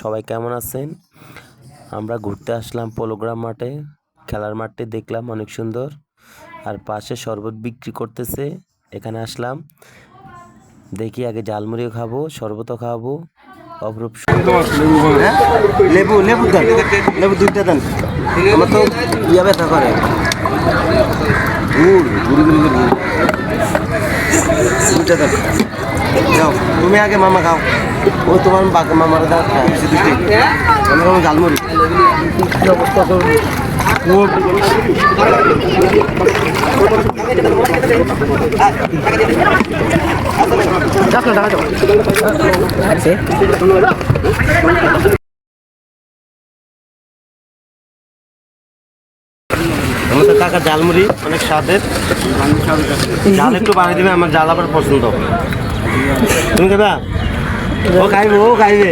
সবাই কেমন আছেন? আমরা ঘুরতে আসলাম পোলোগ্রাম মাঠে। খেলার মাঠটি দেখলাম, অনেক সুন্দর। আর পাশে শরবত বিক্রি করতেছে। এখানে আসলাম। দেখি আগে জালমুড়িও খাব, শরবতও খাব। অপরূপ লেবু লেবু দেন। করে। দেন যাও তুমি আগে মামা খাও। ও তোমার বাকি মামার দাও বেশি দুটি আমি কোনো ঝালমুড়ি। অবস্থা কাকা জালমুড়ি অনেক স্বাদের। জাল একটু বানিয়ে দেবে, আমার জাল আবার পছন্দ তুমি দাদা ও খাইবে ও খাইবে।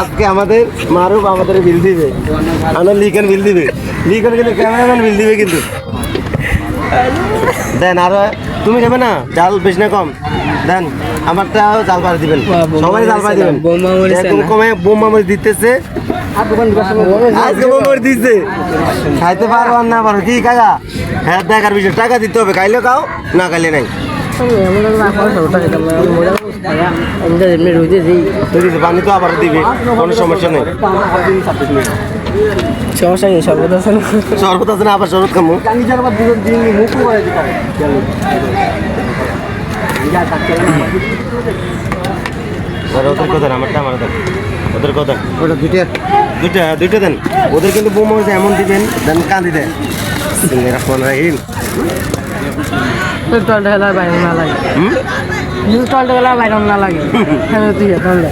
আজকে আমাদের মারুফ আমাদের বিল দিবে। আমার লিখেন বিল দিবে। লিখেন কিন্তু ক্যামেরাম্যান বিল দিবে কিন্তু। দেন আরও তুমি খাবে না? জাল বেশি না কম। দেন আমারটাও জাল পাড়ি দিবেন। সবাই জাল পাড়ি দিবেন। কমে বোমা মরিচ দিতেছে আজকে বোমা মরিচ দিচ্ছে খাইতে পারো আর না পারো কি কাকা? হ্যাঁ দেখার বিষয় টাকা দিতে হবে খাইলে খাও না খাইলে নাই। পানি তো আবার দিবে কোনো সমস্যা নেই। সমস্যা নেই সর্বত আছে না? শরবত আছে না আবার শরবত খামো আর ওদের কথা আমারটা আমার দেন। ওদের কথা। ওটা দুইটা। দুইটা দুইটা দেন। ওদের কিন্তু বোমা হয়েছে এমন দিবেন দেন কাঁদি দেন। রাখবেন রাহিম টলটা খেলার বাইরে না লাগে। টলটা খেলার বাইরে না লাগে। হ্যাঁ তুই টলটা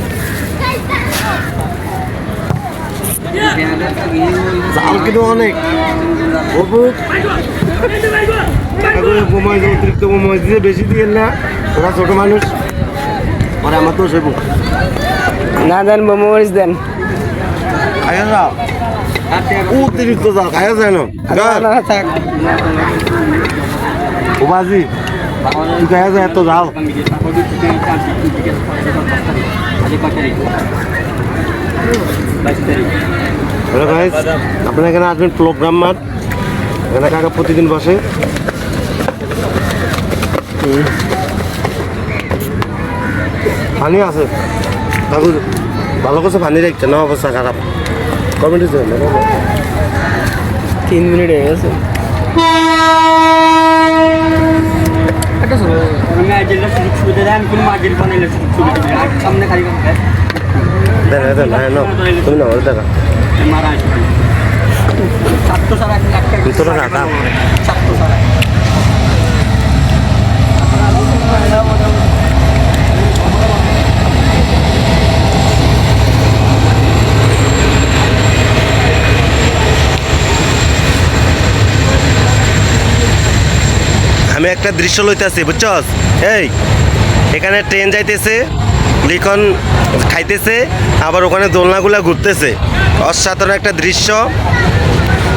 কিন্তু অনেক অতিরিক্ত বোমা হয়েছে বেশি দিয়ে না ওরা ছোট মানুষ পরে আমার তো সেবু না দেন মরিচ দেন খাইয়া যাও অতিরিক্ত যাও খাইয়া যায় না ও বাজি তুই খাইয়া যায় এত যাও হ্যালো গাইস আপনারা এখানে আসবেন প্রোগ্রাম মাঠ এখানে কাকা প্রতিদিন বসে। পানি আছে। কাকু ভালো করছে পানি রাখছে না অবস্থা খারাপ। কমেন্ট তিন মিনিট হয়ে গেছে। সামনে খালি দেখা। আমি একটা দৃশ্য লইতেছি বুঝছস? এই এখানে ট্রেন যাইতেছে। লিখন খাইতেছে, আবার ওখানে দোলনাগুলো ঘুরতেছে। অসাধারণ একটা দৃশ্য।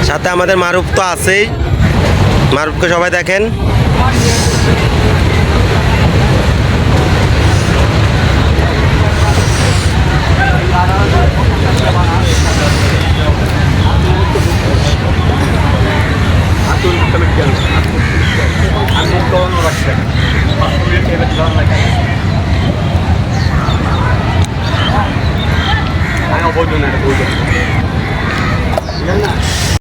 সাথে আমাদের মারুফ তো আছেই। মারুফকে সবাই দেখেন। భోజనం భోజనం